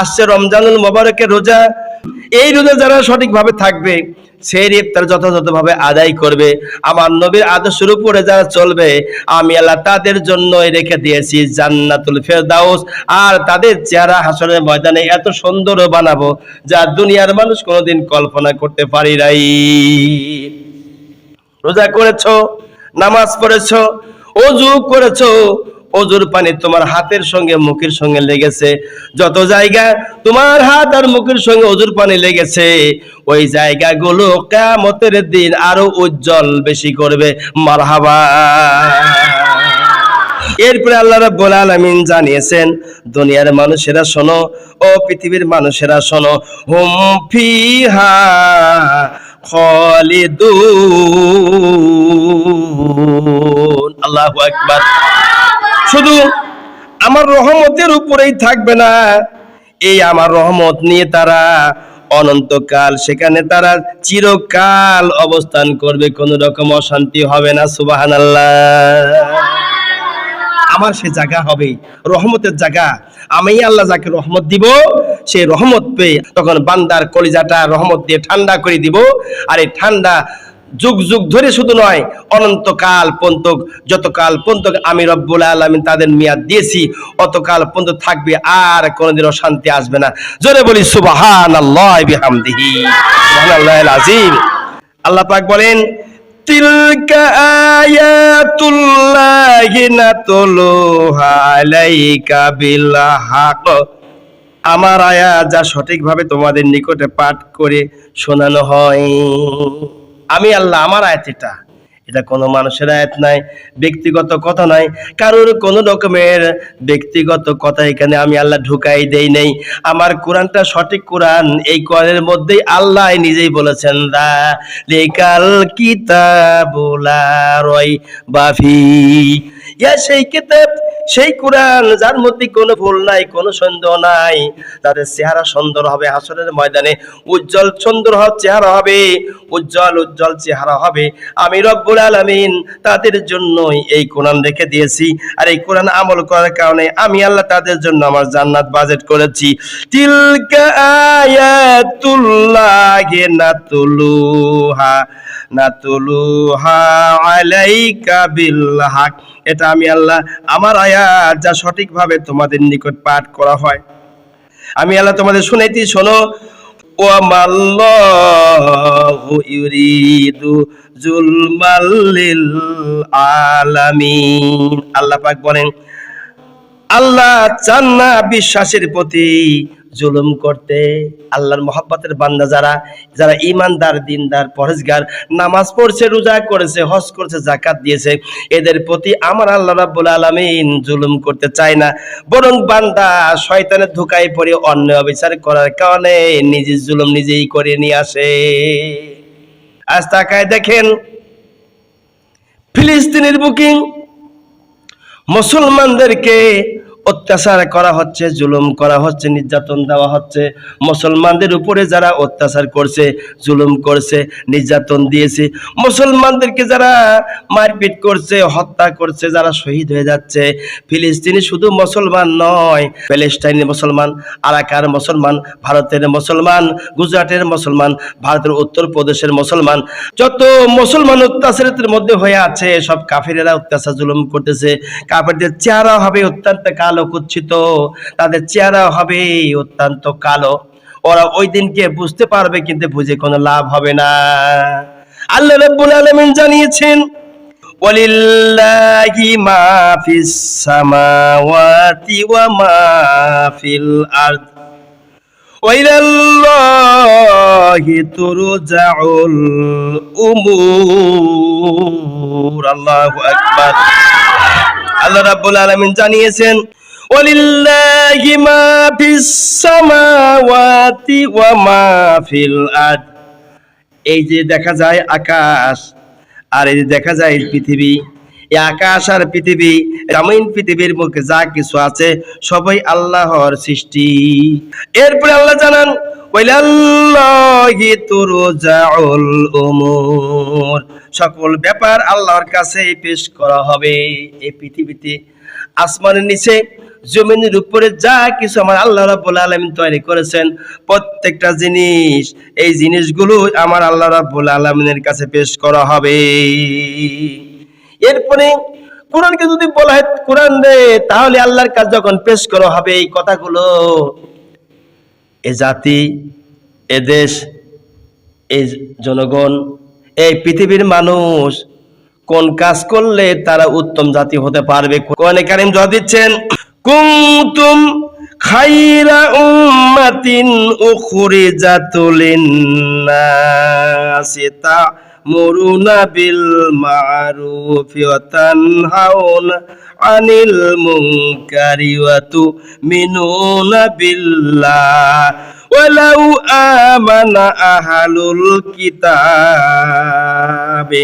আসছে রমজানুল মোবারকের রোজা। এই রোজা যারা সঠিকভাবে থাকবে, সেই ইফতার যথাযথভাবে আদায় করবে। আমার নবীর আদর্শের উপরে যারা চলবে, আমি আল্লাহ তাদের জন্যই রেখে দিয়েছি জান্নাতুল ফেরদাউস। আর তাদের চেহারা হাসনের ময়দানে এত সুন্দর বানাবো, যা দুনিয়ার মানুষ কোনোদিন কল্পনা করতে পারি নাই। রোজা করেছ, নামাজ পড়েছো, অজু করেছ অজুর পানি তোমার হাতের সঙ্গে, মুখের সঙ্গে লেগেছে। যত জায়গা তোমার হাত আর মুখের সঙ্গে অজুর পানি লেগেছে, ওই জায়গাগুলো কেমতের দিন আরও উজ্জ্বল বেশি করবে। মারহাবা। এরপরে আল্লাহ রাব্বুল আলামিন জানিয়েছেন, দুনিয়ার মানুষেরা শোনো, ও পৃথিবীর মানুষেরা শোনো, হুম ফিহা খালিদুন। আল্লাহু আকবার। শুধু আমার রহমতের উপরেই থাকবে না, এই আমার রহমত নিয়ে তারা অনন্তকাল, সেখানে তারা চিরকাল অবস্থান করবে, কোনো রকম অশান্তি হবে না, সুবহানাল্লাহ। আমার সে জায়গা হবে রহমতের জায়গা। আমি আল্লাহ যাকে রহমত দিব, সে রহমত পেয়ে তখন বান্দার কলিজাটা রহমত দিয়ে ঠান্ডা করে দিব, আর এই ঠান্ডা যুগ যুগ ধরে শুধু নয়, অনন্তকাল পর্যন্ত, যতকাল পর্যন্ত আমি রব্বুল আলমিন তাদের মেয়াদ দিয়েছি, অতকাল পর্যন্ত থাকবে আর কোনোদিন অশান্তি আসবে না। জোরে বলি সুবাহান আল্লাহ বিহামদিহি। সুবহানাল্লাহিল আযীম আল্লাহ পাক বলেন, তিলকা আয়াতুল্লাহি নাতলুহা আলাইকা বিল হাক আমার আয়াত যা সঠিকভাবে তোমাদের নিকটে পাঠ করে শোনানো হয়। আমি আল্লাহ, আমার আয়াত এটা। এটা কোনো মানুষের আয়াত নাই, ব্যক্তিগত কথা নাই। কারোর কোনো রকমের ব্যক্তিগত কথা এখানে আমি আল্লাহ ঢুকাই দেই নেই। আমার কোরআনটা সঠিক কোরআন, এই কোরআনের মধ্যেই আল্লাহ নিজেই বলেছেন দা লেকাল কিতাবুলা রয় বাফি ইয়া সেই কিতাব সেই কোরআন, যার মধ্যে কোনো ভুল নাই, কোনো সন্দেহ নাই, তাদের চেহারা সুন্দর হবে হাসরের ময়দানে, উজ্জ্বল সুন্দর চেহারা হবে, উজ্জ্বল উজ্জ্বল চেহারা হবে। আমি রব্বুল আলামিন তাদের জন্যই এই কোরআন রেখে দিয়েছি। আর এই কোরআন আমল করার কারণে আমি আল্লাহ তাদের জন্য আমার জান্নাত বাজেট করেছি। তিলকা আয়াতুল্লাহি নাতুলুহা। হক এটা আমি আল্লাহ আমার আয়াত যা সঠিকভাবে তোমাদের নিকট পাঠ করা হয়। আমি আল্লাহ তোমাদের শুনাইতে শোনো ও ইউরিদু জুলমাল্লিল আলামিন। আল্লাহ পাক বলেন, আল্লাহ চান না বিশ্বাসের প্রতি জুলুম করতে, আল্লাহর মহাব্বতের বান্দা যারা যারা ইমানদার দিনদার পরেজগার নামাজ পড়ছে, রোজা করেছে, হজ করছে জাকাত দিয়েছে, এদের প্রতি আমার আল্লাহ রাব্বুল আলামিন জুলুম করতে চায় না। বরং বান্দা শয়তানের ধোকায় পড়ে অন্য অবিচার করার কারণে নিজের জুলুম নিজেই করে নিয়ে আসে। আজ তাকায় দেখেন, ফিলিস্তিনের বুকিং মুসলমানদেরকে অত্যাচার করা হচ্ছে, জুলুম করা হচ্ছে, নির্যাতন দেওয়া হচ্ছে। মুসলমানদের উপরে যারা অত্যাচার করছে, জুলুম করছে, নির্যাতন দিয়েছে, মুসলমানদেরকে যারা মারপিট করছে, হত্যা করছে, যারা শহীদ হয়ে যাচ্ছে, ফিলিস্তিনি শুধু মুসলমান নয় প্যালেস্টাইনের মুসলমান, আরাকার মুসলমান, ভারতের মুসলমান, গুজরাটের মুসলমান, ভারতের উত্তর প্রদেশের মুসলমান। যত মুসলমান অত্যাচারের মধ্যে হয়ে আছে, সব কাফিরেরা অত্যাচার, জুলুম করতেছে। কাফিরদের চেহারা হবে অত্যন্ত কালো। আলোকুচ্ছিত তাদের চেহারা হবে অত্যন্ত কালো। ওরা ওই দিনকে বুঝতে পারবে, কিন্তু বুঝে কোনো লাভ হবে না। আল্লাহ রব্বুল আলমিন জানিয়েছেন, ওয়ালিল্লাহি মা ফিস সামাওয়াতি ওয়া মা ফিল আরদ। ওয়াইলাল্লাহি তুরজাউল উমুর। আল্লাহু আকবার। আল্লাহ রাব্বুল আলামিন জানিয়েছেন ওয়ালিল্লাহি মা ফিস সামাওয়াতি ওয়া মা ফিল এই যে দেখা যায় আকাশ আর এই যে দেখা যায় পৃথিবী, এই আকাশ আর পৃথিবী, জামিন পৃথিবীর মুখে যা কিছু আছে সবই আল্লাহর সৃষ্টি। এরপরে আল্লাহ জানান সকল ব্যাপার আল্লাহর কাছে পেশ করা হবে। এই পৃথিবীতে আসমানের নিচে জমিনের উপরে যা কিছু আমার আল্লাহ রাব্বুল আলামিন তৈরি করেছেন, প্রত্যেকটা জিনিস, এই জিনিসগুলো আমার আল্লাহ রাব্বুল আলামিনের কাছে পেশ করা হবে। এরপরে কোরআনকে যদি বলা হয় কোরআন রে, তাহলে আল্লাহর কাছে যখন পেশ করা হবে এই কথাগুলো, এ জাতি, এ দেশ এই জনগণ, এই পৃথিবীর মানুষ কোন কাজ করলে তারা উত্তম জাতি হতে পারবে? কোরআনে কারিম জবাব দিচ্ছেন কুমতুম খাইরা উম্মাতিন উখরিজাত লিন-নাস তা'মুরুনা বিল মারু ওয়া তানহাউনা আনিল মুনকারি ওয়া তু'মিনুনা বিল্লাহ। ওয়ালাউ আমানা আহালুল কিতাবে।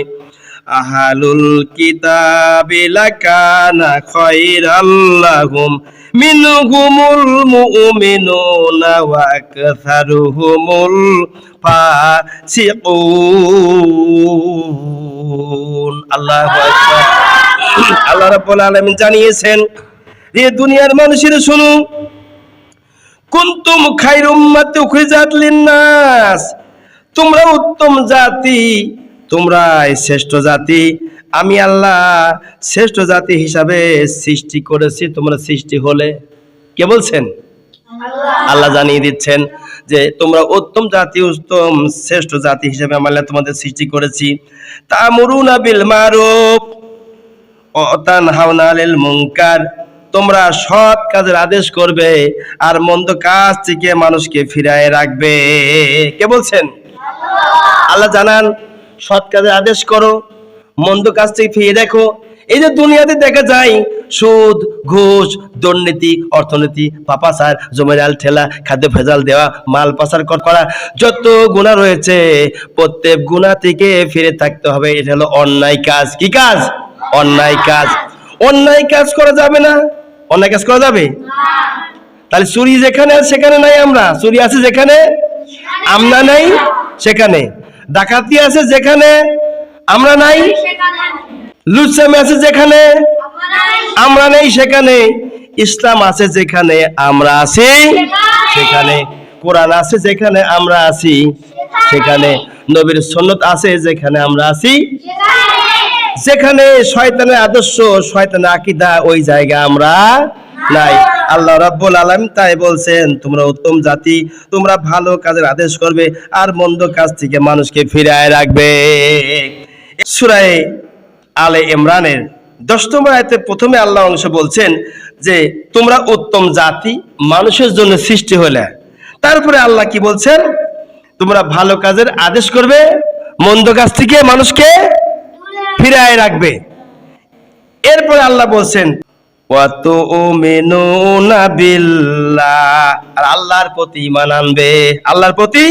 আহালুল কিতাবি লাকানা খয়রাল্লাহুম মিনহুমুল মুমিনুনা ওয়া আকসারুহুমুল ফাসিকুন। আল্লাহু আকবার। আল্লাহ রাব্বুল আলামিন জানিয়েছেন যে দুনিয়ার মানুষের শুনুন কুন্তুম খায়রুম উম্মাতি উখরিজাত লিন নাস তোমরা উত্তম জাতি তোমরা শ্রেষ্ঠ জাতি। আমি আল্লাহ শ্রেষ্ঠ জাতি হিসাবে সৃষ্টি করেছি তোমরা সৃষ্টি হলে। কে বলছেন? আল্লাহ। জানিয়ে দিচ্ছেন যে তোমরা উত্তম জাতি উত্তম শ্রেষ্ঠ জাতি হিসাবে আমি আল্লাহ তোমাদের সৃষ্টি করেছি। তামুরুনা বিল মারুফ অতান হাওনালিল মুনকার। তোমরা সৎ কাজের আদেশ করবে আর মন্দ কাজ থেকে মানুষকে ফিরায় রাখবে। কে বলছেন? আল্লাহ জানান সৎ কাজের আদেশ করো, মন্দ কাজ থেকে ফিরিয়ে দেখো। এই যে দুনিয়াতে দেখা যায়, সুদ, ঘুষ, দুর্নীতি, অর্থনীতি পাপাসার জমিরাল ঠেলা, খাদ্য ভেজাল দেওয়া, মাল পাচার করা যত গুণা রয়েছে, প্রত্যেক গুণা থেকে ফিরে থাকতে হবে। এটা হলো অন্যায় কাজ। কি কাজ? অন্যায় কাজ। অন্যায় কাজ করা যাবে না। অন্যায় কাজ করা যাবে? তাহলে চুরি যেখানে সেখানে নাই আমরা। চুরি আছে যেখানে? আমরা নাই, সেখানে। ডাকাতি আছে যেখানে? আমরা নাই? লুচ্ছামি আছে যেখানে? আমরা নেই, সেখানে। ইসলাম আছে যেখানে, আমরা আছি, সেখানে। কোরআন আছে যেখানে, আমরা আছি, সেখানে। নবীর সন্ন্যত আছে যেখানে, আমরা আছি, যেখানে। শয়তানের আদর্শ, শয়তানের আকিদা, ওই জায়গা আমরা নাই। আল্লাহ রাব্বুল আলামিন তাই বলছেন, তোমরা উত্তম জাতি, তোমরা ভালো কাজের আদেশ করবে আর মন্দ কাজ থেকে মানুষকে ফিরায় রাখবে। সূরায়ে আলে ইমরানের দশ নম্বর আয়াতে প্রথমে আল্লাহ অংশ বলছেন যে, তোমরা উত্তম জাতি, মানুষের জন্য সৃষ্টি হলে তারপরে আল্লাহ কি বলছেন, তোমরা ভালো কাজের আদেশ করবে, মন্দ কাজ থেকে মানুষকে ফিরায় রাখবে। এরপরে আল্লাহ বলছেন আর আল্লাহর প্রতি ইমান আনবে। আল্লাহর প্রতি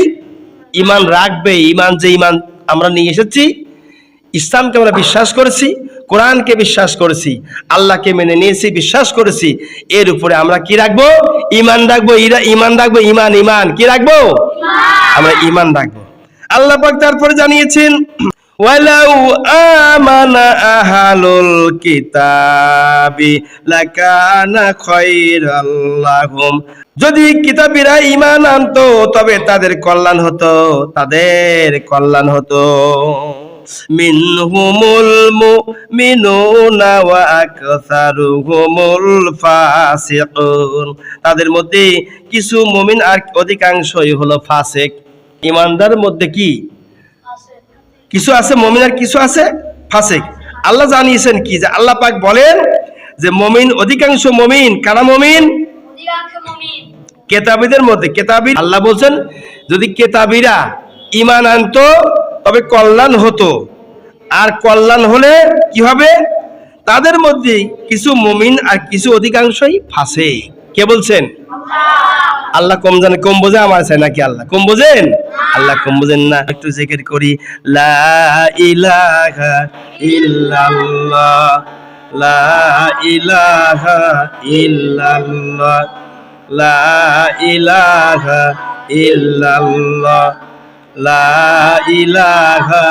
ইমান রাখবে। ইমান যে ইমান আমরা নিয়ে এসেছি ইসলামকে আমরা বিশ্বাস করেছি কোরআনকে বিশ্বাস করেছি আল্লাহকে মেনে নিয়েছি বিশ্বাস করেছি এর উপরে আমরা কি রাখব? ইমান রাখব ইরা- ঈমান রাখব ইমান ইমান কি রাখব? আমরা ইমান রাখব। আল্লাহ পাক তারপরে জানিয়েছেন ওয়ালাউ আমানা আহালুল কিতাবি লাকানা খায়রাল লাহুম। যদি কিতাবীরা ইমান আনতো, তবে তাদের কল্যাণ হতো, তাদের কল্যাণ হতো। মিনহুমুল মুমিনুনা ওয়া আকসারুহুমুল ফাসিকুন। তাদের মধ্যে কিছু মুমিন আর অধিকাংশই হলো ফাসিক। ইমানদার মধ্যে কি? কিছু আছে মমিন আর কিছু আছে? ফাসিক। আল্লাহ জানিয়েছেন কি? যে আল্লাহ পাক বলেন যে মমিন অধিকাংশ মমিন কারা মমিন? কেতাবিদের মধ্যে। কেতাবি আল্লাহ বলছেন যদি কেতাবিরা ইমান আনতো তবে কল্যাণ হতো। আর কল্যাণ হলে কি হবে? তাদের মধ্যে কিছু মমিন আর কিছু অধিকাংশই ফাঁসে কে বলছেন? আল্লাহ কম জানে কম বোঝে আমার আছে নাকি আল্লাহ। কম বোঝেন? আল্লাহ কম বোঝেন না। একটু জিকির করি লা ইলাহা ইল্লাল্লাহ লা ইলাহা ইল্লাল্লাহ লা ইলাহা ইল্লাল্লাহ লা ইলাহা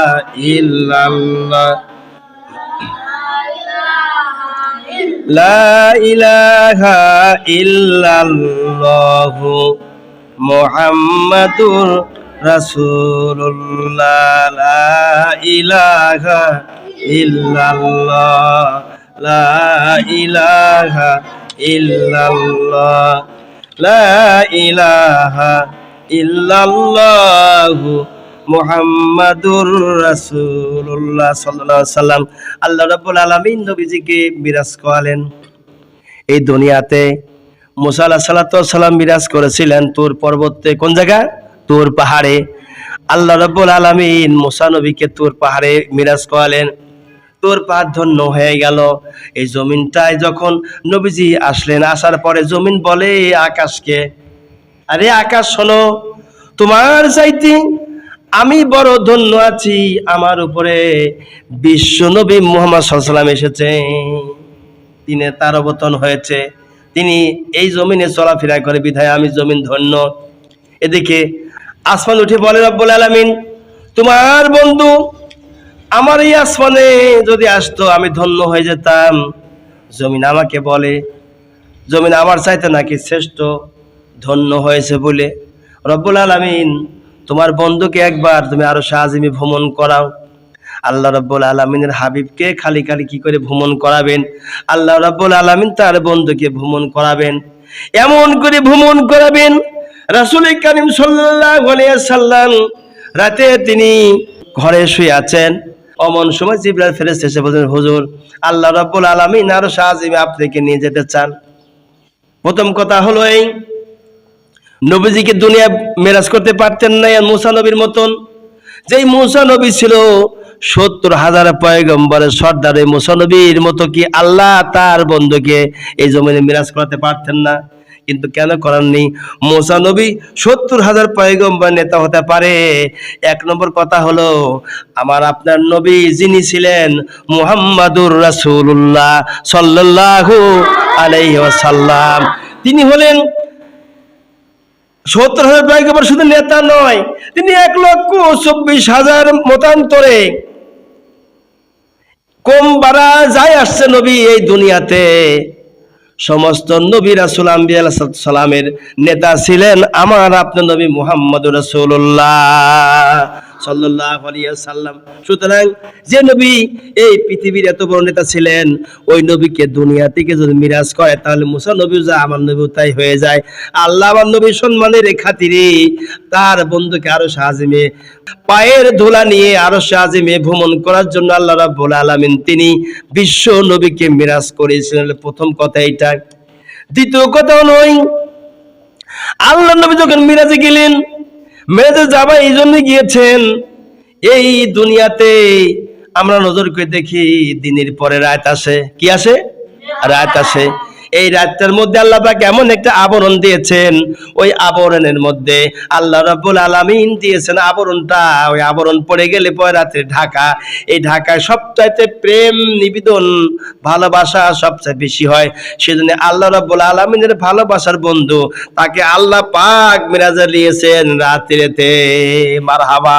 ইল্লাল্লাহ। মুহাম্মাদুর ইলাহা ইল্লাল্লাহ। লা ইলাহা ইল্লাল্লাহ মুহাম্মাদুর রাসূলুল্লাহ সাল্লাল্লাহু আলাইহি সাল্লাম আল্লাহ রাব্বুল আলামিন নবীজিকে মিরাজ করালেন। এই দুনিয়াতে মুসা আলাহ সাল্লাম বিরাজ করেছিলেন তোর পর্বতে কোন জায়গা? তোর পাহাড়ে। আল্লাহ রব্বুল আলমিন মুসা নবীকে তোর পাহাড়ে মিরাজ করালেন। তোর পাহাড় ধন্য হয়ে গেল। এই জমিনটায় যখন নবীজি আসলেন, আসার পরে জমিন বলে আকাশকে। আরে আকাশ শোনো, তোমার চাইতে আমি বড় ধন্য আছি আমার উপরে। বিশ্ব নবী মোহাম্মদ সাল্লাম এসেছে। তিনি তার অবতন হয়েছে। তিনি এই জমিনে চলাফেরা করে বিধায় আমি জমিন ধন্য। এদিকে আসমান উঠে বলে, রব্বুল আলামিন, তোমার বন্ধু আমার এই আসমানে যদি আসতো, আমি ধন্য হয়ে যেতাম। জমিন আমাকে বলে, জমিন আমার চাইতে নাকি শ্রেষ্ঠ, ধন্য হয়েছে বলে। রব্বুল আলামিন তোমার বন্ধুকে একবার তুমি আরও সাহায্যে ভ্রমণ করাও। আল্লাহ রব্বুল আলমিনের হাবিবকে খালি খালি কি করে ভ্রমণ করাবেন? আল্লাহ রব্বুল আলমিন তার বন্ধুকে ভ্রমণ করাবেন। এমন করে ভ্রমণ করাবেন, রাসুল করিম সাল্লাম রাতে তিনি ঘরে শুয়ে আছেন। অমন সময় জিবরাল ফেরেস এসে বলছেন হুজুর, আল্লাহ রব্বুল আলমিন আরও সাহায্যে আপনাকে নিয়ে যেতে চান। প্রথম কথা হলো এই নবীজিকে দুনিয়া মেরাজ করতে পারতেন না মুসা নবীর মতন। যেই মুসা নবী ছিল, সত্তর হাজার পয়গম্বরের সর্দার মুসা নবীর মতো কি আল্লাহ তার বন্ধুকে এই জমিনে মিরাজ করাতে পারতেন না? কিন্তু কেন করাননি? মোসা নবী সত্তর হাজার পয়গম্বর নেতা হতে পারে। এক নম্বর কথা হলো, আমার আপনার নবী যিনি ছিলেন মুহাম্মাদুর রাসূলুল্লাহ সাল্লাল্লাহু আলাইহি ওয়াসাল্লাম, তিনি হলেন সত্তর হাজার পয়গম্বর শুধু নেতা নয়, তিনি এক লক্ষ চব্বিশ হাজার মতান্তরে কম বাড়া যায় আসছে নবী এই দুনিয়াতে। সমস্ত নবী রাসুল সালামের নেতা ছিলেন আমার আপনার নবী মুহাম্মদ রসুল্লাহ সাল্লাহ সাল্লাম সুতরাং যে নবী এই পৃথিবীর এত বড় নেতা ছিলেন, ওই নবীকে দুনিয়া থেকে যদি মিরাজ করে, তাহলে মুসা নবী যা, আমার নবী তাই হয়ে যায়। আল্লাহ আমার নবীর সম্মানের খাতিরে তার বন্ধুকে আরও সাহায্যে, পায়ের ধুলা নিয়ে আরও সাহায্যে ভ্রমণ করার জন্য আল্লাহ রাব্বুল আলামিন তিনি বিশ্ব নবীকে মিরাজ করেছিলেন প্রথম কথা এইটা দ্বিতীয় কথা নয় আল্লাহ নবী যখন মিরাজে গেলেন মেয়েদে যাবা এই জন্য গিয়েছেন। এই দুনিয়াতে আমরা নজর করে দেখি দিনের পরে রাত আসে। কি আসে? রাত আসে। এই রাতটার মধ্যে আল্লাহ পাক এমন একটা আবরণ দিয়েছেন ওই আবরণের মধ্যে আল্লাহ রাব্বুল আলামিন দিয়েছেন আবরণটা। ওই আবরণ পড়ে গেলে পরে রাতে ঢাকা এই ঢাকায় সবচাইতে প্রেম নিবেদন ভালোবাসা সবচেয়ে বেশি হয়। সেজন্য আল্লাহ রাব্বুল আলামিনের ভালোবাসার বন্ধু তাকে আল্লাহ পাক মিরাজে নিয়েছেন রাত্রিতে মারহাবা।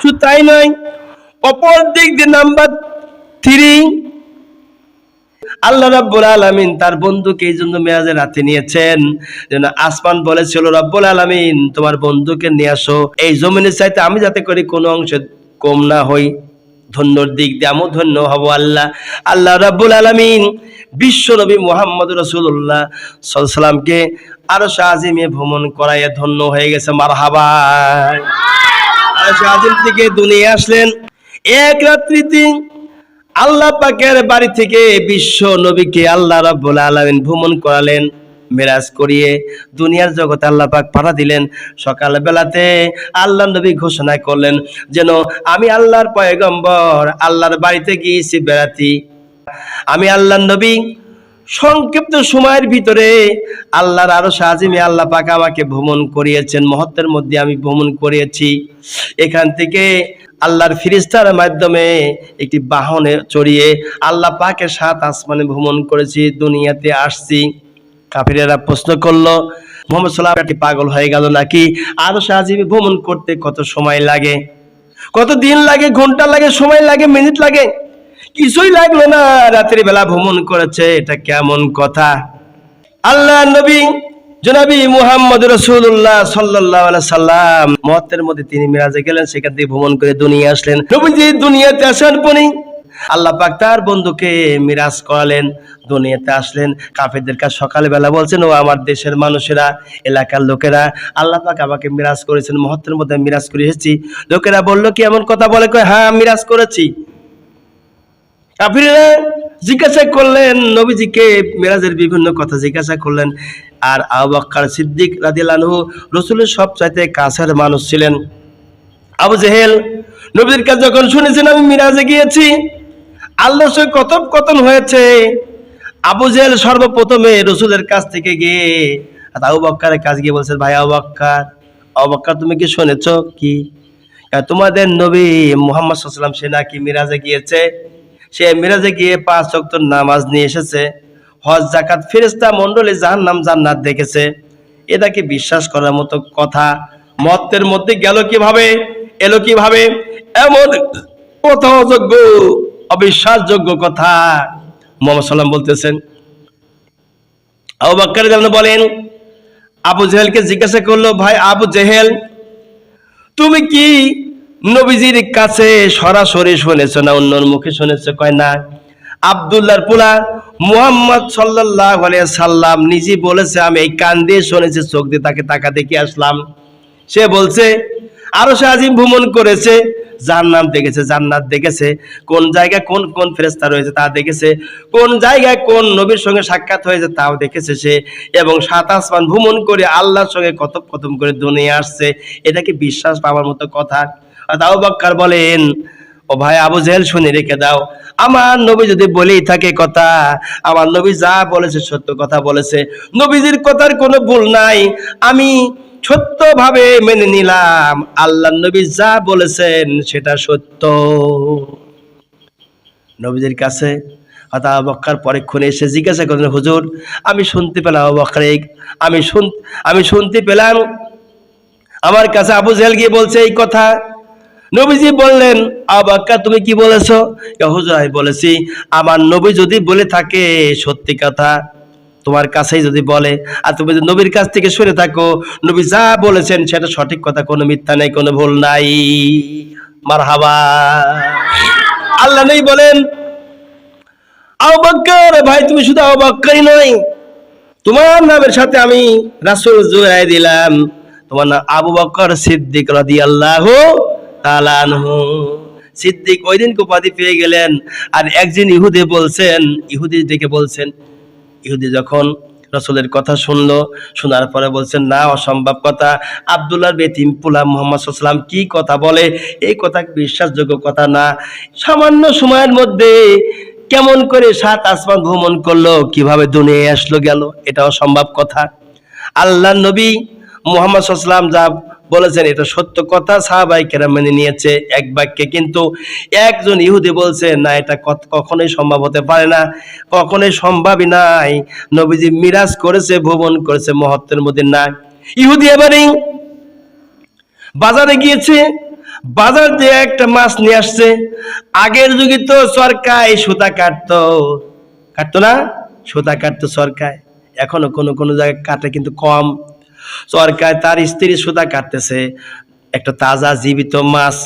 শুধু তাই নয় অপর দিক দিয়ে নাম্বার থ্রি আল্লাহ রাব্বুল আলামিন তার বন্ধুকে এই জন্য মেয়াজের রাতে নিয়েছেন। যেন আসমান বলেছিল রব্বুল আলামিন, তোমার বন্ধুকে নিয়ে আসো। এই জমিনের চাইতে আমি যাতে করি কোনো অংশে কম না হই। ধন্যর দিক দিয়ে আমিও ধন্য হব আল্লাহ। আল্লাহ রাব্বুল আলামিন বিশ্ব নবী মোহাম্মদ রসুল্লাহ সাল্লামকে আরও সাহায্যে ভ্রমণ করাইয়া ধন্য হয়ে গেছে। মারহাবা। সাহায্য থেকে দুনিয়া আসলেন। এক রাত্রিতে আল্লাহ পাকের বাড়ি থেকে বিশ্ব নবীকে আল্লাহ রাব্বুল আলামিন ভ্রমণ করালেন, মেরাজ করিয়ে দুনিয়ার জগতে আল্লাহ পাক পাঠা দিলেন। সকালবেলাতে আল্লাহ নবী ঘোষণা করলেন যেন আমি আল্লাহর পয়গম্বর, আল্লাহর বাড়িতে গিয়েছি বেড়াতি। আমি আল্লাহ নবী সংক্ষিপ্ত সময়ের ভিতরে আল্লাহর আরও সাহায্যে আল্লাহ পাক আমাকে ভ্রমণ করিয়েছেন। মহত্বের মধ্যে আমি ভ্রমণ করিয়েছি এখান থেকে আল্লাহর ফিরিস্তার মাধ্যমে একটি বাহনে চড়িয়ে আল্লাহ পাকের সাত আসমানে ভ্রমণ করেছি, দুনিয়াতে আসছি। কাফিরেরা প্রশ্ন করল, মোহাম্মদ সাল্লাহ কি পাগল হয়ে গেল নাকি? আরও সাহায্যে ভ্রমণ করতে কত সময় লাগে? কত দিন লাগে? ঘণ্টা লাগে? সময় লাগে? মিনিট লাগে? কিছুই লাগল না। রাত্রি বেলা ভ্রমণ করেছে, এটা কেমন কথা? আল্লাহ নবী, জনাবি মুহাম্মদ রসুল্লাহ সাল্লাহ সাল্লাম মহত্বের মধ্যে তিনি মিরাজে গেলেন, সেখান থেকে ভ্রমণ করে দুনিয়া আসলেন। নবীজি দুনিয়াতে আসার পরেই আল্লাহ পাক তার বন্ধুকে মিরাজ করালেন, দুনিয়াতে আসলেন। কাফেরদের কাছে সকালবেলা বলছেন, ও আমার দেশের মানুষেরা, এলাকার লোকেরা, আল্লাহ পাক আমাকে মিরাজ করেছেন মহত্বের মধ্যে মিরাজ করে এসেছি। লোকেরা বলল, কি এমন কথা বলে? কয় হ্যাঁ মিরাজ করেছি। জিজ্ঞাসা করলেন, নবীজিকে মিরাজের বিভিন্ন কথা জিজ্ঞাসা করলেন। আর আবু বকর সিদ্দিক রাদিয়াল্লাহু রসুলের সব চাইতে কাছের মানুষ ছিলেন। আবু জেহেল নবীর কাছে যখন শুনেছেন, আমি মিরাজে গিয়েছি, আল্লাহর সঙ্গে কথোপকথন হয়েছে। আবু জেহেল সর্বপ্রথমে রসুলের কাছ থেকে গিয়ে আবু বক্কারের কাছে গিয়ে বলছেন, ভাই আবু বক্কার আবু তুমি কি শুনেছ কি? তোমাদের নবী মুহাম্মদ সাল্লাম সে নাকি মিরাজে গিয়েছে? সে মিরাজে গিয়ে পাঁচ ওয়াক্ত নামাজ নিয়ে এসেছে। হজ জাকাত ফেরেস্তা মন্ডলী জাহান্নাম জান্নাত দেখেছে। এটা কি বিশ্বাস করার মতো কথা? মতের মধ্যে গেল কীভাবে? এলো কীভাবে? এমন অযোগ্য অবিশ্বাসযোগ্য কথা। মোহাম্মদ সাল্লাম বলতেছেন, আবু বাক্কার বলেন, আবু জেহেলকে জিজ্ঞাসা করল, ভাই আবু জেহেল, তুমি কি নবীজির কাছে সরাসরি শুনেছ না, অন্যর মুখে শুনেছ, কয় না। আবদুল্লার পুলা মুহাম্মদ সাল্লাহ সাল্লাম নিজে বলেছে, আমি এই কান দিয়ে শুনেছি, চোখ দিয়ে তাকে তাকা দেখে আসলাম? সে বলছে, আরও সে আজিম ভ্রমণ করেছে জান্নাত দেখেছে জান্নাত দেখেছে। কোন জায়গায় কোন কোন ফেরেস্তা রয়েছে তা দেখেছে। কোন জায়গায় কোন নবীর সঙ্গে সাক্ষাৎ হয়েছে তাও দেখেছে সে। এবং সাত আসমান ভ্রমণ করে আল্লাহর সঙ্গে কথোপকথন করে দুনিয়া আসছে। এটা কি বিশ্বাস পাওয়ার মতো কথা? তাও বাক্কার বলেন, ও ভাই, আবু জেহেল শুনে রেখে দাও। আমার নবী যদি বলেই থাকে কথা, আমার নবী যা বলেছে সত্য কথা বলেছে। নবীজির কথার কোনো ভুল নাই। আমি সত্যভাবে মেনে নিলাম। আল্লাহ নবী যা বলেছেন সেটা সত্য। নবীজির কাছে বক্কার পরক্ষণে এসে জিজ্ঞাসা করলেন, হুজুর, আমি শুনতে পেলাম এই আমি শুন আমি শুনতে পেলাম। আমার কাছে আবু জেহেল গিয়ে বলছে এই কথা। নবীজি বললেন আবাক্কা তুমি কি বলেছ? হুজুর, আমি বলেছি, আমার নবী যদি বলে থাকে সত্যি কথা তোমার কাছেই যদি বলে, আর তুমি যদি নবীর কাছ থেকে সরে থাকো, নবী যা বলেছেন সেটা সঠিক কথা, কোনো মিথ্যা নেই, কোনো ভুল নাই। মার হাবা আল্লাহ নেই বলেন ভাই, তুমি শুধু আবাক্কারই নয়, তোমার নামের সাথে আমি রাসুল জুড়াই দিলাম। তোমার নাম আবু বকর সিদ্দিক তাআলা আনহু। সিদ্দিক ওই দিন উপাধি পেয়ে গেলেন, আর একজন ইহুদি বলছেন, ইহুদি ডেকে বলছেন ইহুদি যখন রসুলের কথা শুনলো, শোনার পরে বলছেন না, অসম্ভব কথা। আবদুল্লাহ বেতিম পুলা মোহাম্মদ কি কথা বলে? এই কথা বিশ্বাসযোগ্য কথা না। সামান্য সময়ের মধ্যে কেমন করে সাত আসমান ভ্রমণ করল, কীভাবে দুনিয়ায় আসলো গেল এটাও সম্ভব কথা। আল্লাহ নবী মোহাম্মদ সাল্লাম যা বলেছেন, এটা সত্য কথা, সাহাবাই কেরাম মেনে নিয়েছে এক বাক্যে, কিন্তু একজন ইহুদি বলছে, না, এটা কখনোই সম্ভব হতে পারে না, কখনোই সম্ভবই নাই। নবীজি মিরাজ করেছে, ভ্রমণ করেছে, মহত্বের মধ্যে না ইহুদি এবারেই বাজারে গিয়েছে, বাজার দিয়ে একটা মাছ নিয়ে আসছে। আগের যুগে তো সরকায় সুতা কাটতো। কাটতো না? সুতা কাটতো সরকায় এখনও কোনো কোনো জায়গায় কাটে, কিন্তু কম। সরকার তার স্ত্রী সুতা কাটতেছে, একটা তাজা জীবিত মাছ।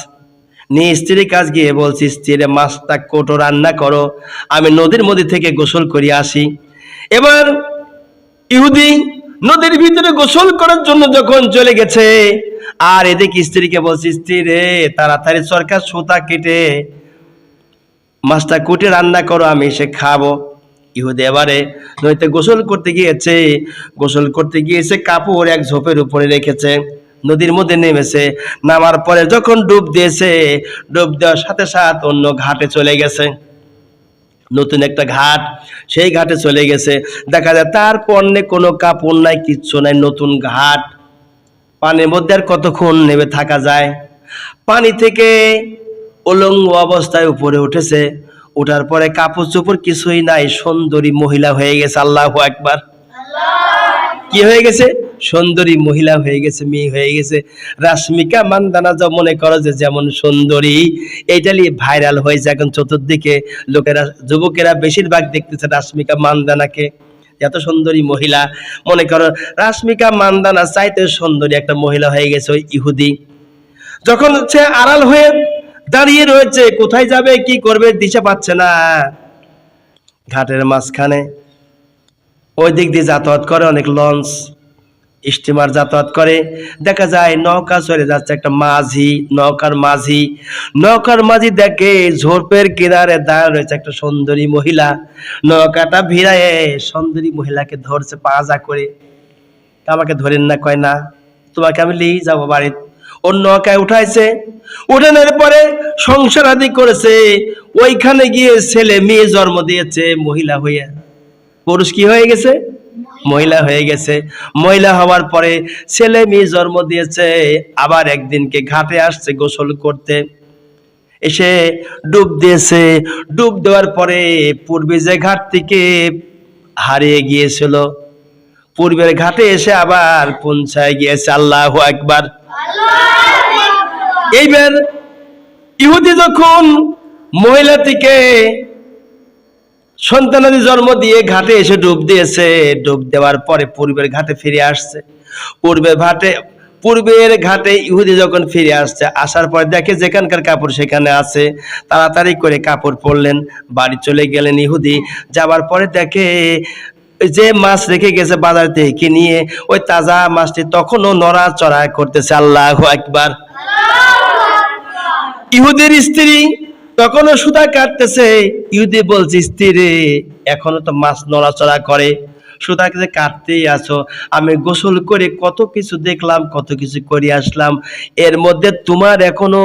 নিয়ে স্ত্রীর কাজ গিয়ে বলছি, স্ত্রীর মাছটা কোটো রান্না করো, আমি নদীর মধ্যে থেকে গোসল করিয়ে আসি। এবার ইহুদি নদীর ভিতরে গোসল করার জন্য যখন চলে গেছে, আর এদিকে স্ত্রীকে বলছি, স্ত্রী রে, তাড়াতাড়ি সরকার সুতা কেটে মাছটা কুটে রান্না করো, আমি এসে খাব। ইহুদি এবারে নদীতে গোসল করতে গিয়েছে। গোসল করতে গিয়েছে, কাপড় এক ঝোপের উপরে রেখেছে, নদীর মধ্যে নেমেছে। নামার পরে যখন ডুব দিয়েছে, ডুব দেওয়ার সাথে সাথে অন্য ঘাটে চলে গেছে। নতুন একটা ঘাট, সেই ঘাটে চলে গেছে। দেখা যায় তার পণ্যে কোনো কাপড় নাই, কিচ্ছু নাই, নতুন ঘাট। পানির মধ্যে আর কতক্ষণ নেমে থাকা যায়? পানি থেকে উলঙ্গ অবস্থায় উপরে উঠেছে। ওঠার পরে কাপড় চোপড় কিছুই নাই, সুন্দরী মহিলা হয়ে গেছে, আল্লাহ একবার কি হয়ে গেছে? সুন্দরী মহিলা হয়ে গেছে, মেয়ে হয়ে গেছে। রাশ্মিকা মান্দানা যা মনে করো যে যেমন সুন্দরী, এইটা নিয়ে ভাইরাল হয়েছে এখন চতুর্দিকে। লোকেরা, যুবকেরা বেশিরভাগ দেখতেছে রাশ্মিকা মান্দানাকে, এত সুন্দরী মহিলা। মনে করো, রাশ্মিকা মান্দানা চাইতে সুন্দরী একটা মহিলা হয়ে গেছে ওই ইহুদি। যখন হচ্ছে আড়াল হয়ে দাঁড়িয়ে রয়েছে, কোথায় যাবে, কি করবে, দিশা পাচ্ছে না। ঘাটের মাঝখানে ওই দিক দিয়ে যাতায়াত করে অনেক লঞ্চ, স্টিমার যাতায়াত করে। দেখা যায় নৌকা চলে যাচ্ছে একটা মাঝি, নৌকার মাঝি। নৌকার মাঝি দেখে ঝোপের কিনারে দাঁড়িয়ে রয়েছে একটা সুন্দরী মহিলা। নৌকাটা ভিড়ায় সুন্দরী মহিলাকে ধরছে পাজা করে। আমাকে ধরেন না, কয় না, তোমাকে আমি নিয়ে যাব বাড়িতে। ওর নৌকায় উঠাইছে। উঠানোর পরে সংসার আদি করেছে। ওইখানে গিয়ে ছেলে মেয়ে জন্ম দিয়েছে, মহিলা হয়ে পুরুষ কি হয়ে গেছে? মহিলা হয়ে গেছে। মহিলা হওয়ার পরে ছেলে মেয়ে জন্ম দিয়েছে, আবার একদিনকে ঘাটে আসছে গোসল করতে। এসে ডুব দিয়েছে। ডুব দেওয়ার পরে পূর্বে যে ঘাট থেকে হারিয়ে গিয়েছিল, পূর্বের ঘাটে এসে আবার পৌঁছায় গিয়েছে। আল্লাহ একবার এইবার ইহুদি যখন মহিলাটিকে সন্তানাদি জন্ম দিয়ে ঘাটে এসে ডুব দিয়েছে, ডুব দেওয়ার পরে পূর্বের ঘাটে ফিরে আসছে। পূর্বের ঘাটে পূর্বের ঘাটে ইহুদি যখন ফিরে আসছে, আসার পর দেখে যেখানকার কাপড় সেখানে আছে। তাড়াতাড়ি করে কাপড় পরলেন, বাড়ি চলে গেলেন ইহুদি। যাবার পরে দেখে যে মাছ রেখে গেছে বাজার থেকে নিয়ে, ওই তাজা মাছটি তখনও নড়াচড়া করতেছে, আল্লাহ একবার ইহুদের স্ত্রী তখনও সুতা কাটতেছে। ইহুদি বলছে, স্ত্রী, এখনও তো মাছ নড়াচড়া করে। সুতাকে যে কাটতেই আছো। আমি গোসল করে কত কিছু দেখলাম, কত কিছু করে আসলাম। এর মধ্যে তোমার এখনও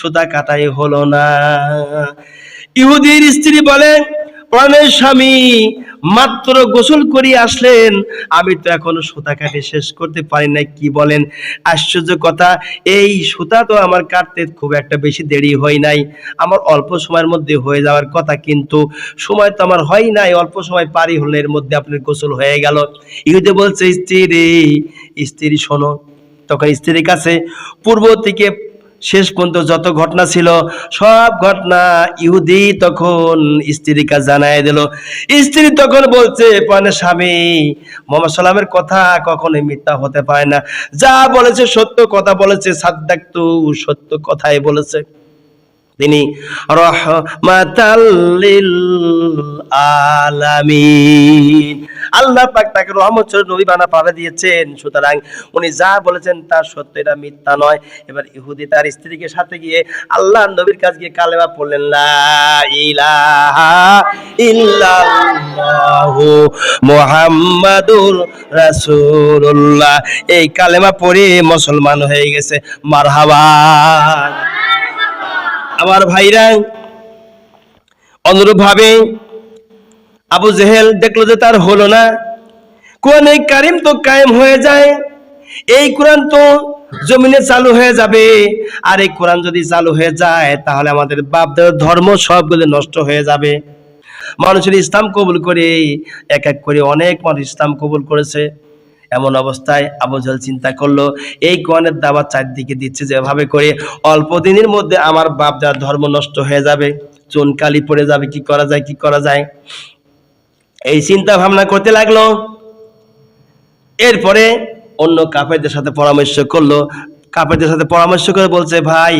সুতা কাটাই হলো না। ইহুদির স্ত্রী বলে, প্রাণের স্বামী মাত্র গোসল করি আসলেন। আমি তো এখনও সুতা কাটে শেষ করতে পারি না কি বলেন? আশ্চর্য কথা, এই সুতা তো আমার কাটতে খুব একটা বেশি দেরি হয় নাই। আমার অল্প সময়ের মধ্যে হয়ে যাওয়ার কথা কিন্তু সময় তো আমার হয় নাই, অল্প সময় পারি হলো এর মধ্যে আপনার গোসল হয়ে গেল। ইহুদে বলছে, স্ত্রী স্ত্রী শোনো। তখন স্ত্রীর কাছে, পূর্ব থেকে শেষ পর্যন্ত যত ঘটনা ছিল, সব ঘটনা ইহুদি তখন স্ত্রীকে জানাই দিল। স্ত্রী তখন বলছে পানে স্বামী, মোহাম্মদ সাল্লামের কথা কখনোই মিথ্যা হতে পারে না। যা বলেছে সত্য কথা বলেছে, সাদ্দাক তু সত্য কথাই বলেছে। তিনি আল্লাহ পাক তাকে রহমত স্বরূপ নবী বানা পাবে দিয়েছেন। সুতরাং উনি যা বলেছেন তার সত্য, এটা মিথ্যা নয়। এবার ইহুদি তার স্ত্রীকে সাথে গিয়ে আল্লাহ নবীর কাছে গিয়ে কালেমা পড়লেন, লা ইলাহা এই কালেমা পড়ে মুসলমান হয়ে গেছে। মারহাবা। আমার ভাইরা অনুরূপ ভাবে আবু জেহেল দেখল যে তার হলো না। কোরআন এই কারিম তো কায়েম হয়ে যায়, এই কোরআন তো জমিনে চালু হয়ে যাবে। আর এই কোরআন যদি চালু হয়ে যায়, তাহলে আমাদের বাপদের ধর্ম সবগুলো নষ্ট হয়ে যাবে। মানুষের ইসলাম কবুল করে, এক এক করে অনেক মানুষ ইসলাম কবুল করেছে। এমন অবস্থায় আবু জাহেল চিন্তা করল, এই কোরআনের দাওয়াত চারদিকে দিচ্ছে যেভাবে করে, অল্প দিনের মধ্যে আমার বাপ যার ধর্ম নষ্ট হয়ে যাবে, চুন কালি পড়ে যাবে, কি করা যায়, কি করা যায়? এই চিন্তা ভাবনা করতে লাগল। এরপরে অন্য কাপেরদের সাথে পরামর্শ করল। কাপেরদের সাথে পরামর্শ করে বলছে, ভাই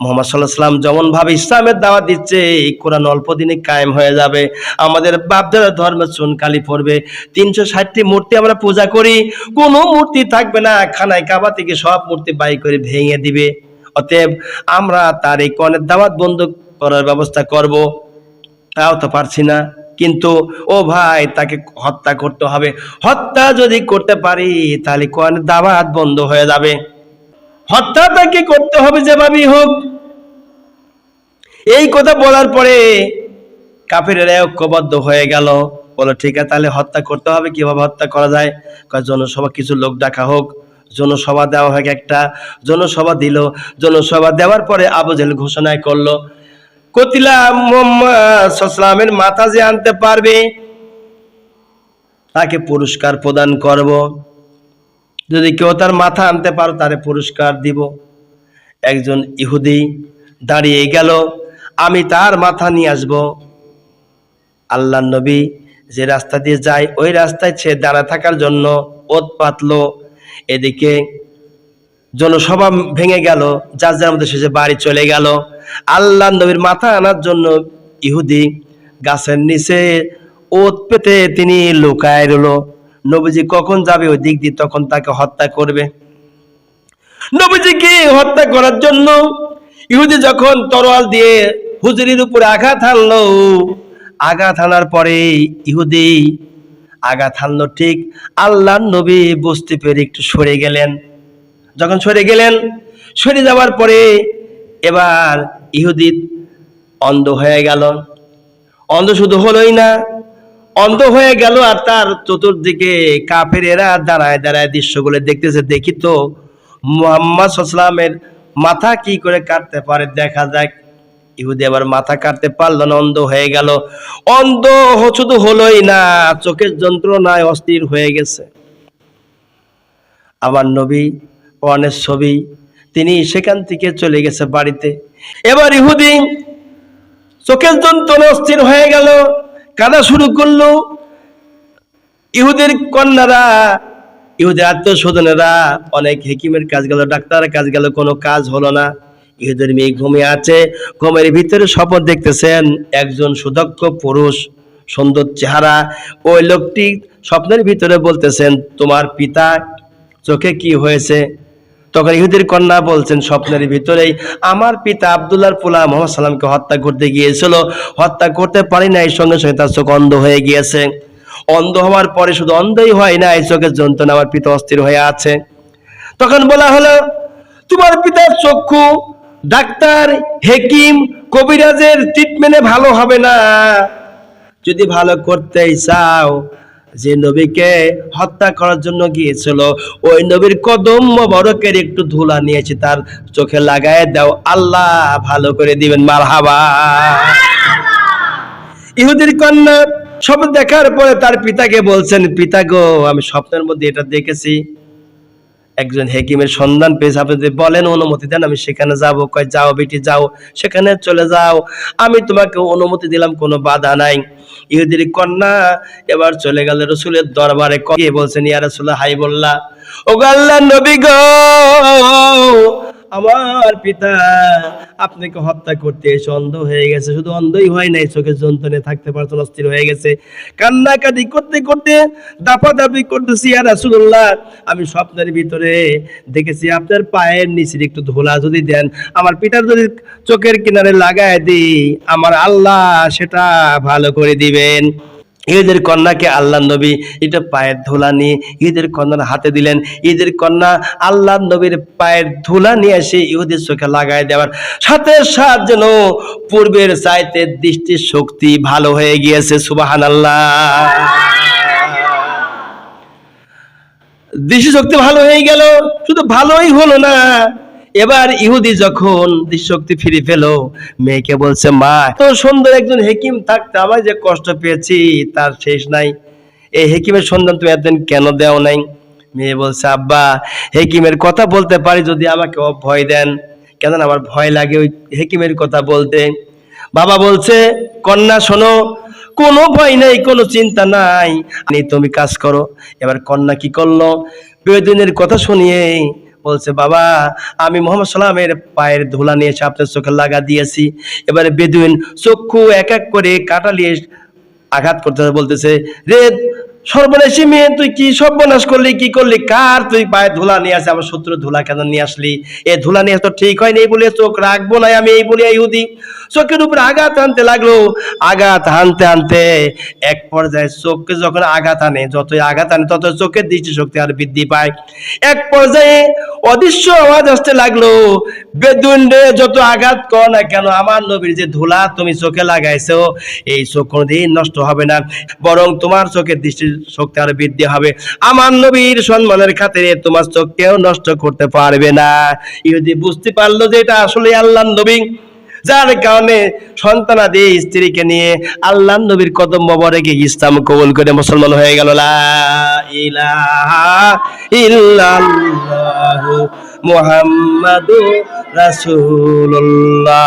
মোহাম্মদ সাল্লাহ সাল্লাম যেমন ভাবে ইসলামের দাওয়াত দিচ্ছে, এই কোরআন অল্প দিনে কায়েম হয়ে যাবে। আমাদের বাপদাদা ধর্মের চুনকালি পড়বে। তিনশো ষাটটি মূর্তি আমরা পূজা করি। কোনো মূর্তি থাকবে না, খানায় কাবা থেকে সব মূর্তি বাই করে ভেঙে দিবে। অতএব আমরা তার এই কনের দাওয়াত বন্ধ করার ব্যবস্থা করব। তাও তো পারছি না। কিন্তু, ও ভাই, তাকে হত্যা করতে হবে। হত্যা যদি করতে পারি, তাহলে কোরআন দাওয়াত বন্ধ হয়ে যাবে। হত্যা তাকে করতে হবে যেভাবেই হোক। এই কথা বলার পরে কাফিরেরা ঐক্যবদ্ধ হয়ে গেল। বলো, ঠিক আছে, তাহলে হত্যা করতে হবে, কীভাবে হত্যা করা যায়? জনসভা, কিছু লোক ডাকা হোক, জনসভা দেওয়া হয় একটা, জনসভা দিল, জনসভা দেওয়ার পরে আবু জেহেল ঘোষণায় করল, কতিলা মোহাম্মদের মাথা যে আনতে পারবে, তাকে পুরস্কার প্রদান করব। যদি কেউ তার মাথা আনতে পারো, তারে পুরস্কার দিব। একজন ইহুদি দাঁড়িয়ে গেল, আমি তার মাথা নিয়ে আসব। আল্লাহ নবী যে রাস্তা দিয়ে যায়, ওই রাস্তায় সে দাঁড়া থাকার জন্য ওত পাতলো। এদিকে জনসভা ভেঙে গেল, যার যার মধ্যে শেষে বাড়ি চলে গেল। আল্লাহ নবীর মাথা আনার জন্য ইহুদি গাছের নিচে ওত পেতে তিনি লুকায় রইল। নবীজি কখন যাবে ওই দিক দিয়ে তখন তাকে হত্যা করবে। নবীজিকে হত্যা করার জন্য? ইহুদি যখন তরোয়াল দিয়ে হুজুরির উপরে আঘাত হানলো, আঘাত হানার পরে ইহুদি আঘাত হানলো, ঠিক আল্লাহ নবী বুঝতে পেরে একটু সরে গেলেন। যখন সরে গেলেন, সরে যাওয়ার পরে এবার ইহুদি অন্ধ হয়ে গেল। অন্ধ শুধু হলোই না অন্ধ হয়ে গেল আর তার চতুর্দিকে কাফের এরা দাঁড়ায় দাঁড়ায় দৃশ্যগুলো দেখতেছে। দেখি তো মোহাম্মদ মাথা কি করে কাটতে পারে? দেখা যাক। ইহুদি আবার মাথা কাটতে পারল না, অন্ধ হয়ে গেল। অন্ধ শুধু হলোই না, চোখের যন্ত্রণায় অস্থির হয়ে গেছে। আমার নবী অনেক ছবি, তিনি সেখান থেকে চলে গেছে বাড়িতে। এবার ইহুদি চোখের যন্ত্রণা অস্থির হয়ে গেল। কাঁদা শুরু করল। ইহুদের কন্যারা, ইহুদের আত্মীয় স্বজনেরা অনেক হেকিমের কাজ গেল, ডাক্তারের কাজ গেল, কোনো কাজ হলো না। ইহুদের মেয়ে ঘুমিয়ে আছে, ঘুমের ভিতরে শপথ দেখতেছেন, একজন সুদক্ষ পুরুষ, সুন্দর চেহারা। ওই লোকটি স্বপ্নের ভিতরে বলতেছেন, তোমার পিতা, চোখে কি হয়েছে? তখন ইহুদির কন্যা বলছেন, স্বপ্নের ভিতরেই আমার পিতা আবদুল্লাহর পোলা মোহাম্মদ সাল্লামকে হত্যা করতে গিয়েছিল। হত্যা করতে পারি না এই সঙ্গে সঙ্গে তার চোখ অন্ধ হয়ে গিয়েছে। অন্ধ হওয়ার পরে শুধু অন্ধই হয় না, এই চোখের যন্ত্রণা আমার পিতা অস্থির হয়ে আছে। তখন বলা হলো, তোমার পিতার চক্ষু ডাক্তার, হেকিম, কবিরাজের ট্রিটমেন্টে ভালো হবে না। যদি ভালো করতেই চাও যে নবীকে হত্যা করার জন্য গিয়েছিল, ওই নবীর কদম বরকের একটু ধুলা নিয়েছে, তার চোখে লাগায় দাও, আল্লাহ ভালো করে দিবেন মার হাবা ইহুদির কন্যা সব দেখার পরে তার পিতাকে বলছেন, পিতা গো, আমি স্বপ্নের মধ্যে এটা দেখেছি। একজন হেকিমের সন্ধান পেয়েছে আপনি যদি বলেন অনুমতি দেন, আমি সেখানে যাব, কয় যাও বেটি, যাও, সেখানে চলে যাও। আমি তোমাকে অনুমতি দিলাম, কোনো বাধা নাই। ইহুদির কন্যা এবার চলে গেল রসুলের দরবারে কে বলছেন, ইয়া রসুল হাই বললা। ও গাল্লা নবী গো আমার পিতা, আপনাকে হত্যা করতে এসে অন্ধ হয়ে গেছে। শুধু অন্ধই হয় নাই, চোখের যন্ত্রণে থাকতে পারতো অস্থির হয়ে গেছে। কান্নাকাটি করতে করতে দাপাদাপি করতেছি আর রাসুল্লাহ আমি স্বপ্নের ভিতরে দেখেছি, আপনার পায়ের নিচে একটু ধোলা যদি দেন, আমার পিতার যদি চোখের কিনারে লাগায় দিই, আমার আল্লাহ সেটা ভালো করে দিবেন। ঈদের কন্যাকে আল্লাহ নবী এটা পায়ের ধুলা নিয়ে ঈদের কন্যার হাতে দিলেন। ঈদের কন্যা আল্লাহ নবীর পায়ের ধুলা নিয়ে এসে ইহুদের চোখে লাগায় দেওয়ার সাথে সাথ যেন পূর্বের চাইতে দৃষ্টির শক্তি ভালো হয়ে গিয়েছে সুবাহান আল্লাহ দৃষ্টি শক্তি ভালো হয়ে গেল, শুধু ভালোই হলো না এবার ইহুদি যখন দৃষ্টিশক্তি ফিরে পেল, মেয়েকে বলছে, মা তো সুন্দর একজন হেকিম থাকতে আমার যে কষ্ট পেয়েছি, তার শেষ নাই। এই হেকিমের সন্ধান তুমি এতদিন কেন দেও নাই? মেয়ে বলছে, আব্বা, হেকিমের কথা বলতে পারি যদি আমাকে ভয় দেন। কেন আমার ভয় লাগে ওই হেকিমের কথা বলতে। বাবা বলছে, কন্যা, শোনো, কোনো ভয় নেই, কোনো চিন্তা নাই। তুমি কাজ করো। এবার কন্যা কি করল? বেদিনের কথা শুনিয়ে বলছে, বাবা, আমি মোহাম্মদ সাল্লামের পায়ের ধুলা নিয়ে এসে আপনার চোখে লাগা দিয়েছি। এবারে বেদুইন চক্ষু এক এক করে কাটালিয়ে আঘাত করতে বলতেছে, রে সর্বনাশী মেয়ে, তুই কি সর্বনাশ করলি, কি করলি? কার তুই পায়ে ধুলা নিয়ে আসে আমার শত্রু ধুলা কেন নিয়ে আসলি? এ ধুলা নিয়ে তো ঠিক হয়নি এই বলে চোখ রাখব না আমি এই বলে ইহুদি। চোখের উপরে আঘাত আনতে লাগল। আঘাত হানতে হানতে এক পর্যায়ে চোখকে যখন আঘাত আনে, যতই আঘাত আনে তত চোখের দৃষ্টিশক্তি আর বৃদ্ধি পায়। এক পর্যায়ে অদৃশ্য আওয়াজ আসতে লাগল। বেদুন রে, যত আঘাত কর না কেন, আমার নবীর যে ধুলা তুমি চোখে লাগাইছো, এই চোখ কোনোদিন নষ্ট হবে না। বরং তোমার চোখের দৃষ্টি শক্তি আরও বৃদ্ধি হবে। আমার নবীর সম্মানের খাতিরে তোমার চোখ কেউ নষ্ট করতে পারবে না। ইহুদি বুঝতে পারল যে এটা আসলে আল্লাহ নবী। যার কারণে সন্তানাদি স্ত্রীকে নিয়ে আল্লাহ নবীর কদম রেখে ইসলাম কবুল করে মুসলমান হয়ে গেল। মুহাম্মাদুর রাসূলুল্লাহ।